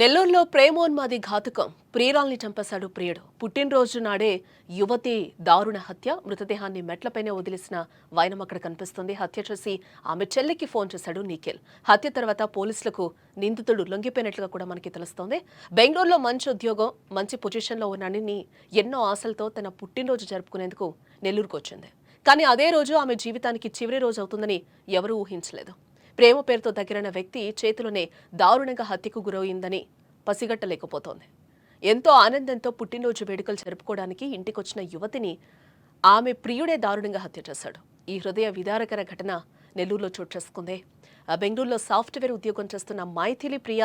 నెల్లూరులో ప్రేమోన్మాది ఘాతుకం ప్రియురాల్ని చంపేశాడు ప్రియుడు. పుట్టినరోజు నాడే యువతి దారుణ హత్య మృతదేహాన్ని మెట్లపైనే వదిలేసిన వైనం అక్కడ కనిపిస్తుంది. హత్య చేసి ఆమె చెల్లికి ఫోన్ చేశాడు నిఖిల్. హత్య తర్వాత పోలీసులకు నిందితుడు లొంగిపోయినట్లుగా కూడా మనకి తెలుస్తోంది. బెంగళూరులో మంచి ఉద్యోగం మంచి పొజిషన్లో ఉన్నాడని ఎన్నో ఆశలతో తన పుట్టినరోజు జరుపుకునేందుకు నెల్లూరుకు వచ్చింది. కానీ అదే రోజు ఆమె జీవితానికి చివరి రోజు అవుతుందని ఎవరూ ఊహించలేదు. ప్రేమ పేరుతో దగ్గరైన వ్యక్తి చేతిలోనే దారుణంగా హత్యకు గురయిందని పసిగట్టలేకపోతోంది. ఎంతో ఆనందంతో పుట్టినరోజు వేడుకలు జరుపుకోవడానికి ఇంటికొచ్చిన యువతిని ఆమె ప్రియుడే దారుణంగా హత్య చేశాడు. ఈ హృదయ విదారకర ఘటన నెల్లూరులో చోటు చేసుకుంది. ఆ బెంగళూరులో సాఫ్ట్వేర్ ఉద్యోగం చేస్తున్న మైథిలి ప్రియ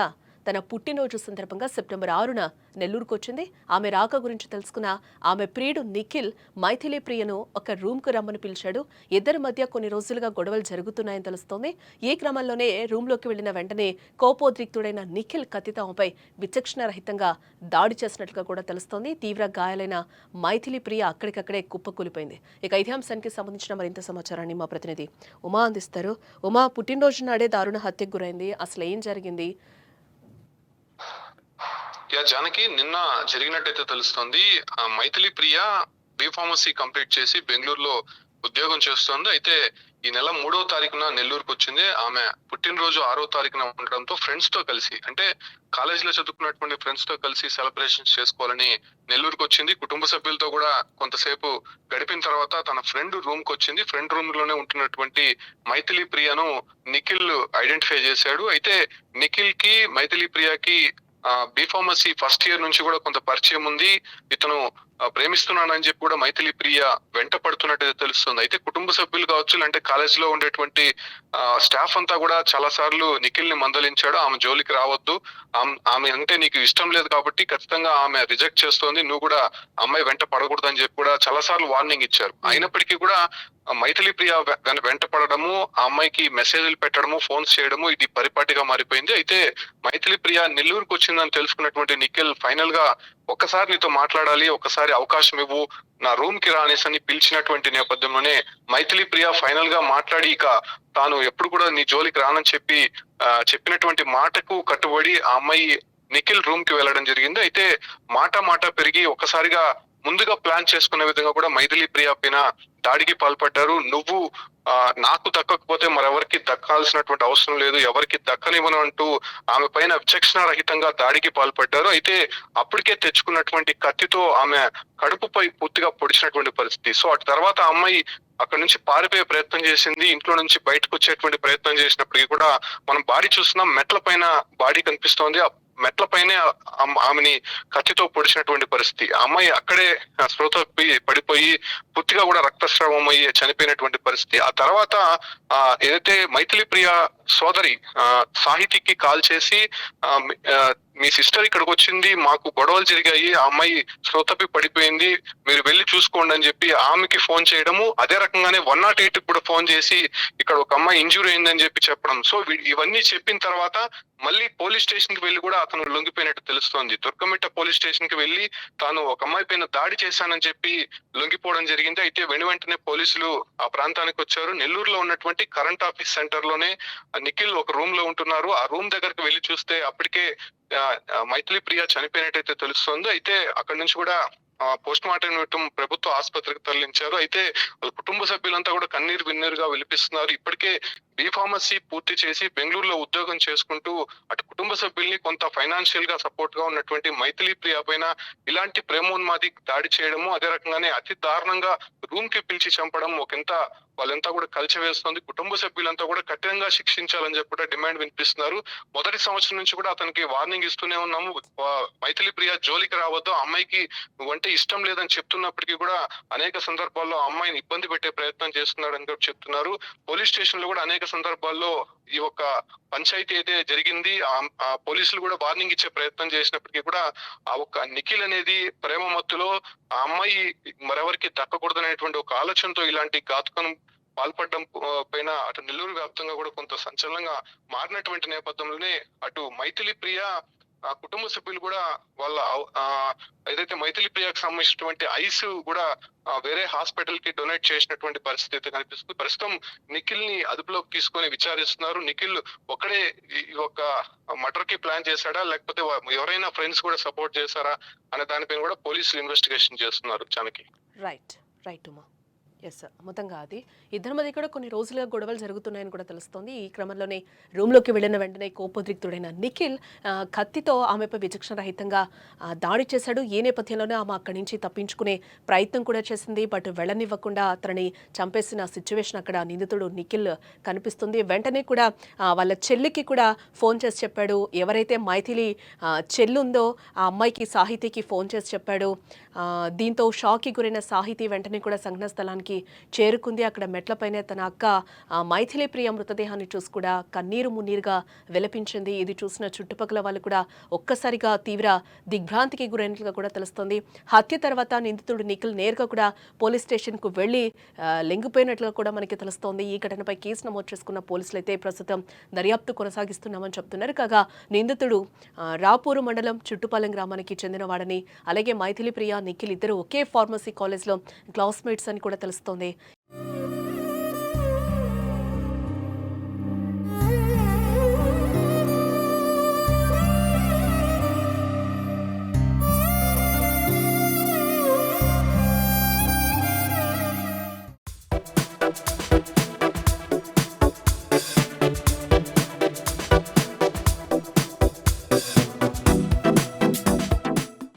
తన పుట్టినరోజు సందర్భంగా సెప్టెంబర్ ఆరున నెల్లూరుకు వచ్చింది ఆమె రాక గురించి తెలుసుకున్న ఆమె ప్రియుడు నిఖిల్ మైథిలి ప్రియను ఒక రూమ్కు రమ్మని పిలిచాడు. ఇద్దరి మధ్య కొన్ని రోజులుగా గొడవలు జరుగుతున్నాయని తెలుస్తోంది. ఈ క్రమంలోనే రూమ్లోకి వెళ్ళిన వెంటనే కోపోద్రిక్తుడైన నిఖిల్ కత్తితో విచక్షణరహితంగా విచక్షణ రహితంగా దాడి చేసినట్లుగా కూడా తెలుస్తోంది. తీవ్ర గాయాలైన మైథిలి ప్రియ అక్కడికక్కడే కుప్పకూలిపోయింది. ఇక ఇదే అంశానికి సంబంధించిన మరింత సమాచారాన్ని మా ప్రతినిధి ఉమా అందిస్తారు. ఉమా పుట్టినరోజు నాడే దారుణ హత్యకు గురైంది. అసలు ఏం జరిగింది? యా జానకి నిన్న జరిగినట్టయితే తెలుస్తోంది ఆ మైథిలి ప్రియ బీఫార్మసీ కంప్లీట్ చేసి బెంగళూరులో ఉద్యోగం చేస్తోంది. అయితే ఈ నెల మూడో తారీఖున నెల్లూరుకు వచ్చింది. ఆమె పుట్టినరోజు ఆరో తారీఖున ఉండడంతో ఫ్రెండ్స్తో కలిసి అంటే కాలేజీలో చదువుకున్నటువంటి ఫ్రెండ్స్తో కలిసి సెలబ్రేషన్స్ చేసుకోవాలని నెల్లూరుకు వచ్చింది. కుటుంబ సభ్యులతో కూడా కొంతసేపు గడిపిన తర్వాత తన ఫ్రెండ్ రూమ్కు వచ్చింది. ఫ్రెండ్ రూమ్లోనే ఉంటున్నటువంటి మైథిలి ప్రియను నిఖిల్ ఐడెంటిఫై చేశాడు. అయితే నిఖిల్కి మైథిలి ప్రియకి బి ఫార్మసీ ఫస్ట్ ఇయర్ నుంచి కూడా కొంత పరిచయం ఉంది. ఇతను ప్రేమిస్తున్నానని చెప్పి కూడా మైథిలి ప్రియ వెంట పడుతున్నట్టు తెలుస్తుంది. అయితే కుటుంబ సభ్యులు కావచ్చు అంటే కాలేజీలో ఉండేటువంటి స్టాఫ్ అంతా కూడా చాలా సార్లు నిఖిల్ని మందలించాడు. ఆమె జోలికి రావద్దు. ఆమె అంటే నీకు ఇష్టం లేదు కాబట్టి ఖచ్చితంగా ఆమె రిజెక్ట్ చేస్తోంది. నువ్వు కూడా అమ్మాయి వెంట పడకూడదని చెప్పి కూడా చాలా సార్లు వార్నింగ్ ఇచ్చారు. అయినప్పటికీ కూడా మైథిలి ప్రియ వె- వెంట పడడము ఆ అమ్మాయికి మెసేజ్లు పెట్టడము ఫోన్స్ చేయడము ఇది పరిపాటిగా మారిపోయింది. అయితే మైథిలి ప్రియ నెల్లూరుకు వచ్చిందని తెలుసుకున్నటువంటి నిఖిల్ ఫైనల్గా ఒక్కసారి నీతో మాట్లాడాలి ఒక్కసారి అవకాశం ఇవ్వు నా రూమ్కి రా అనేసి అని పిలిచినటువంటి నేపథ్యంలోనే మైథిలి ప్రియ ఫైనల్గా మాట్లాడి ఇక తాను ఎప్పుడు కూడా నీ జోలికి రానని చెప్పి ఆ, చెప్పినటువంటి మాటకు కట్టుబడి ఆ అమ్మాయి నిఖిల్ రూమ్కి వెళ్ళడం జరిగింది. అయితే మాట మాట పెరిగి ఒక్కసారిగా ముందుగా ప్లాన్ చేసుకునే విధంగా కూడా మైథిలి ప్రియ పైన దాడికి పాల్పడ్డారు. నువ్వు నాకు దక్కకపోతే మరెవరికి దక్కాల్సినటువంటి అవసరం లేదు ఎవరికి దక్కనివ్వను అంటూ ఆమె పైన విచక్షణ రహితంగా దాడికి పాల్పడ్డారు. అయితే అప్పటికే తెచ్చుకున్నటువంటి కత్తితో ఆమె కడుపుపై పూర్తిగా పొడిచినటువంటి పరిస్థితి. సో అటు తర్వాత అమ్మాయి అక్కడ నుంచి పారిపోయే ప్రయత్నం చేసింది. ఇంట్లో నుంచి బయటకు వచ్చేటువంటి ప్రయత్నం చేసినప్పటికీ కూడా మనం బాడీ చూస్తున్నాం. మెట్ల పైన బాడీ కనిపిస్తోంది. మెట్ల పైనే ఆమెని కత్తితో పొడిచినటువంటి పరిస్థితి. ఆ అమ్మాయి అక్కడే ఆ, స్పృహ పడిపోయి పూర్తిగా కూడా రక్తస్రావం అయ్యి చనిపోయినటువంటి పరిస్థితి. ఆ తర్వాత ఆ ఏదైతే మైథిలి ప్రియ సోదరి ఆ సాహితీకి కాల్ చేసి మీ- సిస్టర్ ఇక్కడికి వచ్చింది మాకు గొడవలు జరిగాయి ఆ అమ్మాయి శ్రోతపి పడిపోయింది మీరు వెళ్ళి చూసుకోండి అని చెప్పి ఆమెకి ఫోన్ చేయడము అదే రకంగానే వన్ నాట్ ఎయిట్ కూడా ఫోన్ చేసి ఇక్కడ ఒక అమ్మాయి ఇంజూరీ అయిందని చెప్పి చెప్పడం. సో వీ- ఇవన్నీ చెప్పిన తర్వాత మళ్ళీ పోలీస్ స్టేషన్కి వెళ్ళి కూడా అతను లొంగిపోయినట్టు తెలుస్తోంది. దుర్గమిట్ట పోలీస్ స్టేషన్కి వెళ్ళి తాను ఒక అమ్మాయి పైన దాడి చేశానని చెప్పి లొంగిపోవడం జరిగింది. అయితే వెను వెంటనే పోలీసులు ఆ ప్రాంతానికి వచ్చారు. నెల్లూరులో ఉన్నటువంటి కరెంట్ ఆఫీస్ సెంటర్లోనే ఆ నిఖిల్ ఒక రూమ్లో ఉంటున్నారు. ఆ రూమ్ దగ్గరకు వెళ్ళి చూస్తే అప్పటికే మైథిలి ప్రియ చనిపోయినట్టయితే తెలుస్తుంది. అయితే అక్కడి నుంచి కూడా పోస్ట్ మార్టం నిమిత్తం ప్రభుత్వ ఆసుపత్రికి తరలించారు. అయితే వాళ్ళ కుటుంబ సభ్యులంతా కూడా కన్నీరు విన్నీరుగా విలిపిస్తున్నారు. ఇప్పటికే బీఫార్మసీ పూర్తి చేసి బెంగళూరులో ఉద్యోగం చేసుకుంటూ అటు కుటుంబ సభ్యుల్ని కొంత ఫైనాన్షియల్గా సపోర్ట్గా ఉన్నటువంటి మైథిలి ప్రియ పైన ఇలాంటి ప్రేమోన్మాది దాడి చేయడము అదే రకంగానే అతి దారుణంగా రూమ్కి పిలిచి చంపడం ఒకంత వాళ్ళంతా కూడా కలిచివేస్తుంది కుటుంబ సభ్యులంతా కూడా కఠినంగా శిక్షించాలని చెప్పి కూడా డిమాండ్ వినిపిస్తున్నారు. మొదటి సంవత్సరం నుంచి కూడా అతనికి వార్నింగ్ ఇస్తూనే ఉన్నాము. మైథిలి ప్రియ జోలికి రావద్దు అమ్మాయికి నువ్వంటే ఇష్టం లేదని చెప్తున్నప్పటికీ కూడా అనేక సందర్భాల్లో అమ్మాయిని ఇబ్బంది పెట్టే ప్రయత్నం చేస్తున్నాడని కూడా చెప్తున్నారు. పోలీస్ స్టేషన్లో కూడా అనేక సందర్భాల్లో ఈ యొక్క పంచాయతీ అయితే జరిగింది ఆ- ఆ పోలీసులు కూడా వార్నింగ్ ఇచ్చే ప్రయత్నం చేసినప్పటికీ కూడా ఆ ఒక్క నిఖిల్ అనేది ప్రేమ మత్తులో ఆ అమ్మాయి మరెవరికి దక్కకూడదనేటువంటి ఒక ఆలోచనతో ఇలాంటి ఘాతుకం పాల్పడడం పైన అటు నెల్లూరు వ్యాప్తంగా కూడా కొంత సంచలనంగా మారినటువంటి నేపథ్యంలోనే అటు మైథిలి ప్రియ ఆ కుటుంబ సభ్యులు కూడా వాళ్ళ ఏదైతే మైథిలి ప్రియాకు సంబంధించినటువంటి ఐస్ కూడా వేరే హాస్పిటల్కి డొనేట్ చేసినటువంటి పరిస్థితి అయితే కనిపిస్తుంది. ప్రస్తుతం నిఖిల్ని అదుపులోకి తీసుకొని విచారిస్తున్నారు. నిఖిల్ ఒక్కడే ఈ యొక్క ఒక మర్డర్కి ప్లాన్ చేశాడా? లేకపోతే ఎవరైనా ఫ్రెండ్స్ కూడా సపోర్ట్ చేశారా? అనే దానిపైన కూడా పోలీసులు ఇన్వెస్టిగేషన్ చేస్తున్నారు చానకి రైట్. రైట్ ఉమా. ఎస్ మొత్తంగా అది ఇద్దరి మధ్య కూడా కొన్ని రోజులుగా గొడవలు జరుగుతున్నాయని కూడా తెలుస్తోంది. ఈ క్రమంలోనే రూమ్లోకి వెళ్ళిన వెంటనే కోపోద్రిక్తుడైన నిఖిల్ కత్తితో ఆమెపై విచక్షణ రహితంగా దాడి చేశాడు. ఏ నేపథ్యంలోనే ఆమె అక్కడి నుంచి తప్పించుకునే ప్రయత్నం కూడా చేసింది. బట్ వెళ్ళనివ్వకుండా అతనిని చంపేసిన సిచ్యువేషన్ అక్కడ నిందితుడు నిఖిల్ కనిపిస్తుంది. వెంటనే కూడా వాళ్ళ చెల్లికి కూడా ఫోన్ చేసి చెప్పాడు. ఎవరైతే మైథిలి చెల్లుందో ఆ అమ్మాయికి సాహితీకి ఫోన్ చేసి చెప్పాడు. దీంతో షాక్కి గురైన సాహితీ వెంటనే కూడా సంఘటన స్థలానికి చేరుకుంది. అక్కడ మెట్లపైనే తన అక్క మైథిలి ప్రియ మృతదేహాన్ని చూసి కూడా కన్నీరు మున్నీరుగా విలపించింది. ఇది చూసిన చుట్టుపక్కల వాళ్ళు కూడా ఒక్కసారిగా తీవ్ర దిగ్భ్రాంతికి గురైనట్లుగా కూడా తెలుస్తోంది. హత్య తర్వాత నిందితుడు నిఖిల్ నేరుగా కూడా పోలీస్ స్టేషన్కు వెళ్ళి లింగిపోయినట్లుగా కూడా మనకి తెలుస్తోంది. ఈ ఘటనపై కేసు నమోదు చేసుకున్న పోలీసులు అయితే ప్రస్తుతం దర్యాప్తు కొనసాగిస్తున్నామని చెప్తున్నారు. కాగా నిందితుడు రాపూరు మండలం చుట్టుపాలెం గ్రామానికి చెందినవాడని అలాగే మైథిలి ప్రియ నిఖిల్ ఇద్దరు ఒకే ఫార్మసీ కాలేజ్లో క్లాస్మేట్స్ అని కూడా తెలుస్తోంది.